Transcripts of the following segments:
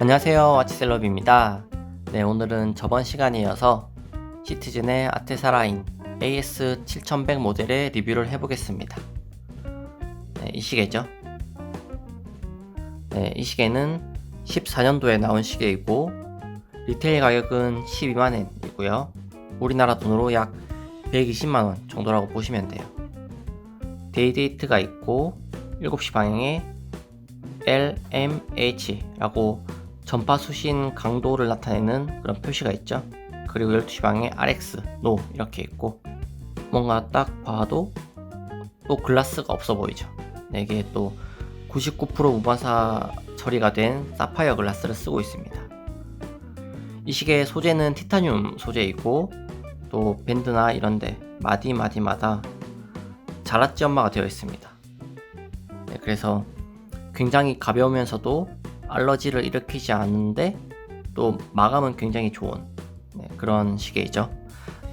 안녕하세요. 아치셀럽입니다. 네 오늘은 저번 시간에 이어서 시티즌의 아테사라인 AS7100 모델의 리뷰를 해보겠습니다. 네, 이 시계죠? 네, 이 시계는 14년도에 나온 시계이고 리테일 가격은 12만엔이고요. 우리나라 돈으로 약 120만원 정도라고 보시면 돼요. 데이데이트가 있고 7시 방향에 LMH라고 전파 수신 강도를 나타내는 그런 표시가 있죠. 그리고 12시 방에 RX, NO 이렇게 있고 뭔가 딱 봐도 또 글라스가 없어 보이죠. 네, 이게 또 99% 무반사 처리가 된 사파이어 글라스를 쓰고 있습니다. 이 시계의 소재는 티타늄 소재이고 또 밴드나 이런데 마디 마디마다 자라찌 엄마가 되어 있습니다. 네, 그래서 굉장히 가벼우면서도 알러지를 일으키지 않는데 또 마감은 굉장히 좋은 네, 그런 시계이죠.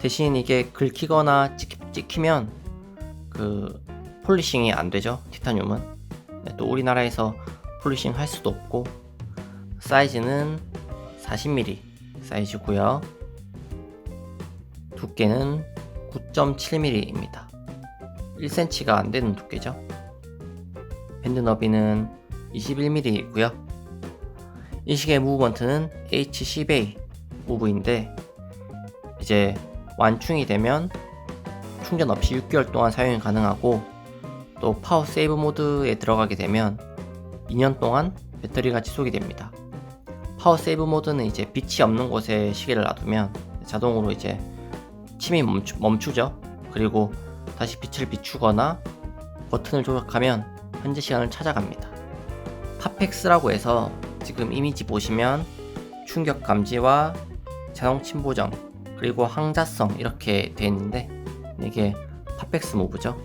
대신 이게 긁히거나 찍 히, 면그 폴리싱이 안 되죠. 티타늄은 네, 또 우리나라에서 폴리싱 할 수도 없고 사이즈는 40mm 사이즈고요. 두께는 9.7mm입니다. 1cm가 안 되는 두께죠. 밴드 너비는 21mm이고요. 이 시계 무브먼트는 HCBA 무브인데 이제 완충이 되면 충전 없이 6개월 동안 사용이 가능하고 또 파워 세이브 모드에 들어가게 되면 2년 동안 배터리가 지속이 됩니다. 파워 세이브 모드는 이제 빛이 없는 곳에 시계를 놔두면 자동으로 이제 침이 멈추, 멈추죠. 그리고 다시 빛을 비추거나 버튼을 조작하면 현재 시간을 찾아갑니다. 파펙스라고 해서 지금 이미지 보시면 충격 감지와 자동 침보정 그리고 항자성 이렇게 되어 있는데 이게 파펙스 모브죠.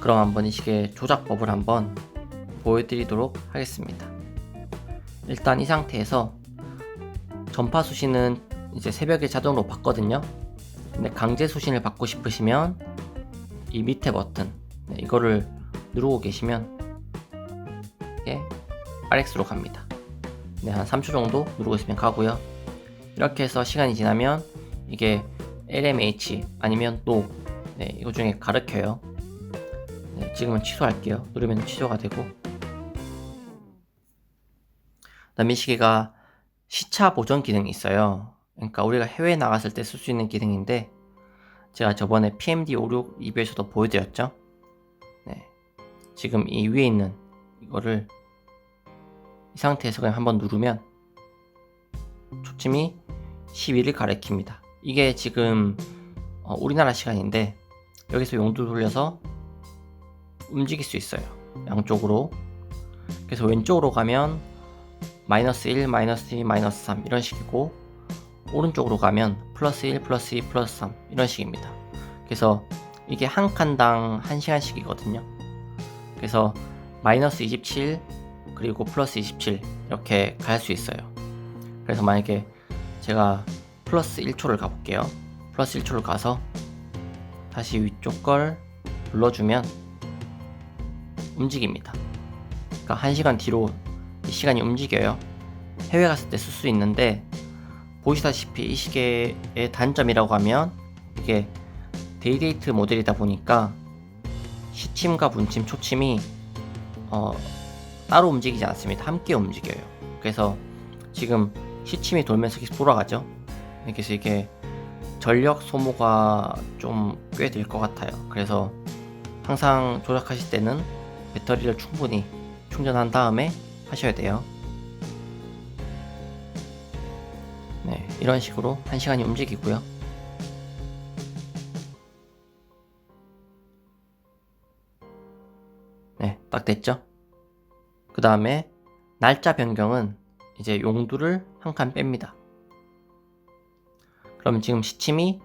그럼 한번 이 시계 조작법을 한번 보여드리도록 하겠습니다. 일단 이 상태에서 전파 수신은 이제 새벽에 자동으로 받거든요. 근데 강제 수신을 받고 싶으시면 이 밑에 버튼 네, 이거를 누르고 계시면 이게 RX로 갑니다. 네, 한 3초 정도 누르고 있으면 가고요. 이렇게 해서 시간이 지나면 이게 LMH 아니면 NO 네, 이거 중에 가르켜요. 네, 지금은 취소할게요. 누르면 취소가 되고 그다음에 이 시계가 시차 보정 기능이 있어요. 그러니까 우리가 해외에 나갔을 때 쓸 수 있는 기능인데 제가 저번에 PMD 56 리뷰에서도 보여드렸죠. 네. 지금 이 위에 있는 이거를 이 상태에서 그냥 한번 누르면 초침이 11을 가리킵니다. 이게 지금 어, 우리나라 시간인데 여기서 용도 돌려서 움직일 수 있어요. 양쪽으로. 그래서 왼쪽으로 가면 마이너스 1, 마이너스 2, 마이너스 3 이런 식이고 오른쪽으로 가면 플러스 1, 플러스 2, 플러스 3 이런 식입니다. 그래서 이게 한 칸당 1시간씩이거든요. 그래서 마이너스 27 그리고 플러스 27 이렇게 갈 수 있어요. 그래서 만약에 제가 플러스 1초를 가볼게요. 플러스 1초를 가서 다시 위쪽 걸 눌러주면 움직입니다. 그러니까 1시간 뒤로 이 시간이 움직여요. 해외 갔을 때 쓸 수 있는데 보시다시피 이 시계의 단점이라고 하면 이게 데이데이트 모델이다 보니까 시침과 분침, 초침이 어, 따로 움직이지 않습니다. 함께 움직여요. 그래서 지금 시침이 돌면서 계속 돌아가죠. 그래서 이게 전력 소모가 좀 꽤 될 것 같아요. 그래서 항상 조작하실 때는 배터리를 충분히 충전한 다음에 하셔야 돼요. 네, 이런 식으로 1시간이 움직이고요. 네, 딱 됐죠? 그 다음에 날짜 변경은 이제 용두를 한 칸 뺍니다. 그럼 지금 시침이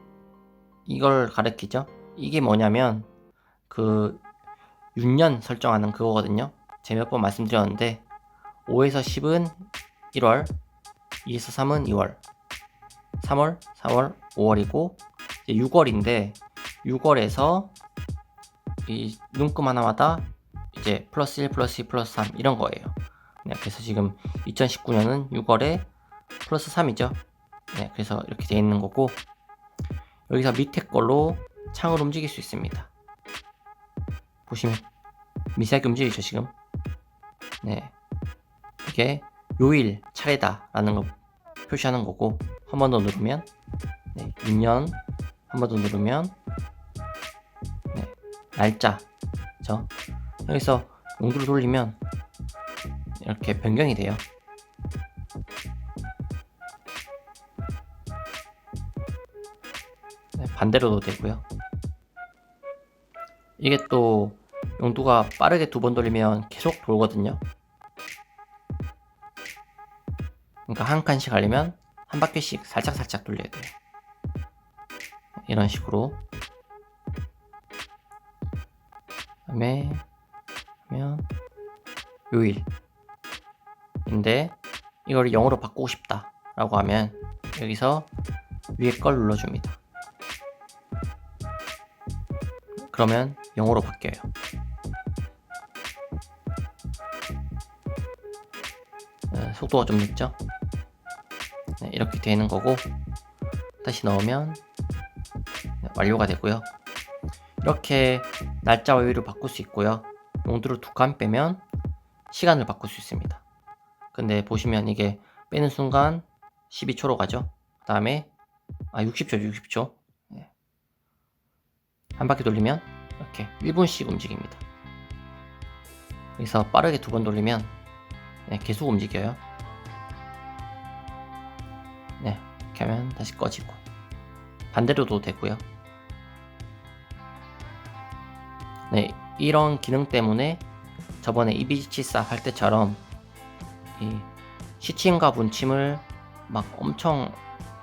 이걸 가리키죠? 이게 뭐냐면 그 6년 설정하는 그거거든요. 제가 몇 번 말씀드렸는데 5에서 10은 1월, 2에서 3은 2월, 3월, 4월, 5월이고 6월인데 6월에서 이 눈금 하나마다 이제 플러스 1, 플러스 2, 플러스 3 이런 거예요. 네, 그래서 지금 2019년은 6월에 플러스 3이죠. 네, 그래서 이렇게 되어 있는 거고 여기서 밑에 걸로 창을 움직일 수 있습니다. 보시면 미세하게 움직이죠 지금. 네, 이게 요일 차례다 라는 거 표시하는 거고 한 번 더 누르면 네, 6년 한 번 더 누르면 네, 날짜죠. 여기서 용도를 돌리면 이렇게 변경이 돼요. 네, 반대로도 되고요. 이게 또 용도가 빠르게 두 번 돌리면 계속 돌거든요. 그러니까 한 칸씩 하려면 한 바퀴씩 살짝살짝 돌려야 돼요. 이런 식으로. 그 다음에 하면 요일인데 이걸 0으로 바꾸고 싶다 라고 하면 여기서 위에 걸 눌러줍니다. 그러면 0으로 바뀌어요. 네, 속도가 좀 늦죠? 네, 이렇게 되는 거고 다시 넣으면 네, 완료가 되고요. 이렇게 날짜와 요일을 바꿀 수 있고요. 용도를 두칸 빼면 시간을 바꿀 수 있습니다. 근데 보시면 이게 빼는 순간 12초로 가죠. 그 다음에 아 60초 60초 네. 한 바퀴 돌리면 이렇게 1분씩 움직입니다. 여기서 빠르게 두 번 돌리면 네, 계속 움직여요. 네, 이렇게 하면 다시 꺼지고 반대로도 되고요. 네, 이런 기능 때문에 저번에 이비치사 할 때처럼 이 시침과 분침을 막 엄청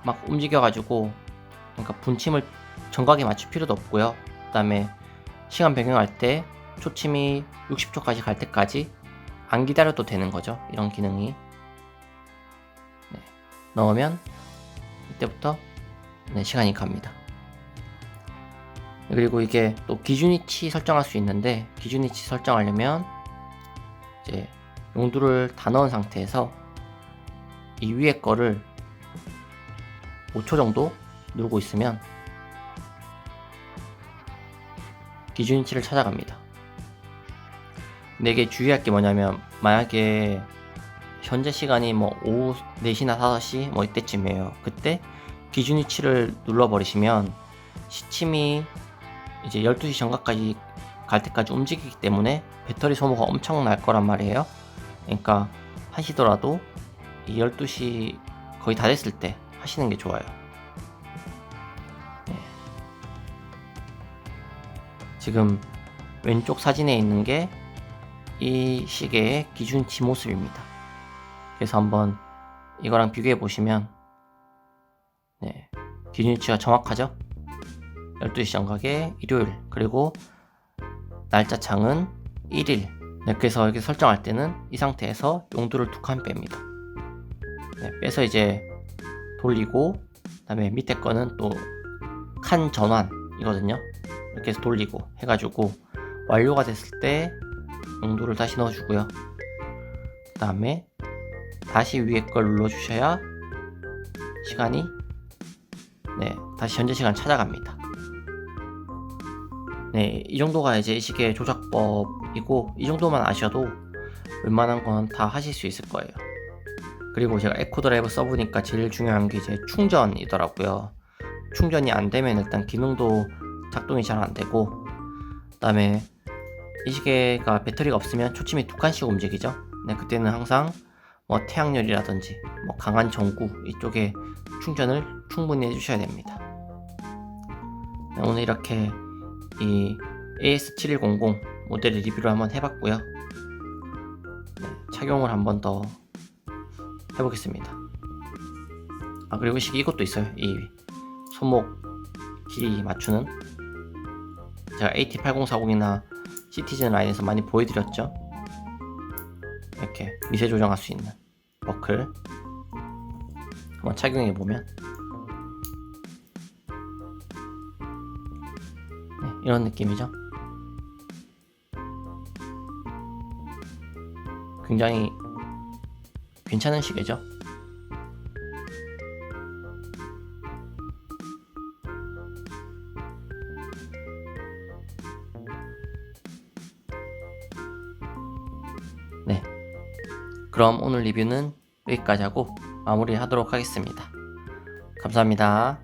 막 움직여가지고 그러니까 분침을 정각에 맞출 필요도 없고요. 그 다음에 시간 변경할 때 초침이 60초까지 갈 때까지 안 기다려도 되는 거죠. 이런 기능이 네, 넣으면 이때부터 네, 시간이 갑니다. 그리고 이게 또 기준위치 설정할 수 있는데 기준위치 설정하려면 이제 용도를 다 넣은 상태에서 이 위에 거를 5초 정도 누르고 있으면 기준위치를 찾아갑니다. 근데 이게 주의할 게 뭐냐면 만약에 현재 시간이 뭐 오후 4시나 5시 뭐 이때쯤이에요. 그때 기준위치를 눌러버리시면 시침이 이제 12시 정각까지 갈 때까지 움직이기 때문에 배터리 소모가 엄청 날 거란 말이에요. 그러니까 하시더라도 이 12시 거의 다 됐을 때 하시는 게 좋아요. 네. 지금 왼쪽 사진에 있는 게 이 시계의 기준치 모습입니다. 그래서 한번 이거랑 비교해 보시면 네, 기준치가 정확하죠? 12시 정각에 일요일 그리고 날짜 창은 1일. 네, 그래서 여기 설정할 때는 이 상태에서 용도를 두 칸 뺍니다. 네, 빼서 이제 돌리고 그 다음에 밑에 거는 또 칸 전환이거든요. 이렇게 해서 돌리고 해가지고 완료가 됐을 때 용도를 다시 넣어주고요. 그 다음에 다시 위에 걸 눌러주셔야 시간이 네 다시 현재 시간 찾아갑니다 네, 이 정도가 이제 이 시계 조작법이고 이 정도만 아셔도 웬만한 건 다 하실 수 있을 거예요. 그리고 제가 에코 드라이브 써보니까 제일 중요한 게 이제 충전이더라고요. 충전이 안 되면 일단 기능도 작동이 잘 안 되고 그 다음에 이 시계가 배터리가 없으면 초침이 두 칸씩 움직이죠. 네, 그때는 항상 뭐 태양열이라든지 뭐 강한 전구 이쪽에 충전을 충분히 해주셔야 됩니다. 네, 오늘 이렇게 이 AS7100 모델의 리뷰를 한번 해봤고요. 네, 착용을 한번 더 해보겠습니다. 아 그리고 시기 이것도 있어요. 이 손목 길이 맞추는 제가 AT8040이나 시티즌 라인에서 많이 보여드렸죠. 이렇게 미세 조정할 수 있는 버클 한번 착용해 보면 이런 느낌이죠. 굉장히 괜찮은 시계죠. 네. 그럼 오늘 리뷰는 여기까지 하고 마무리 하도록 하겠습니다. 감사합니다.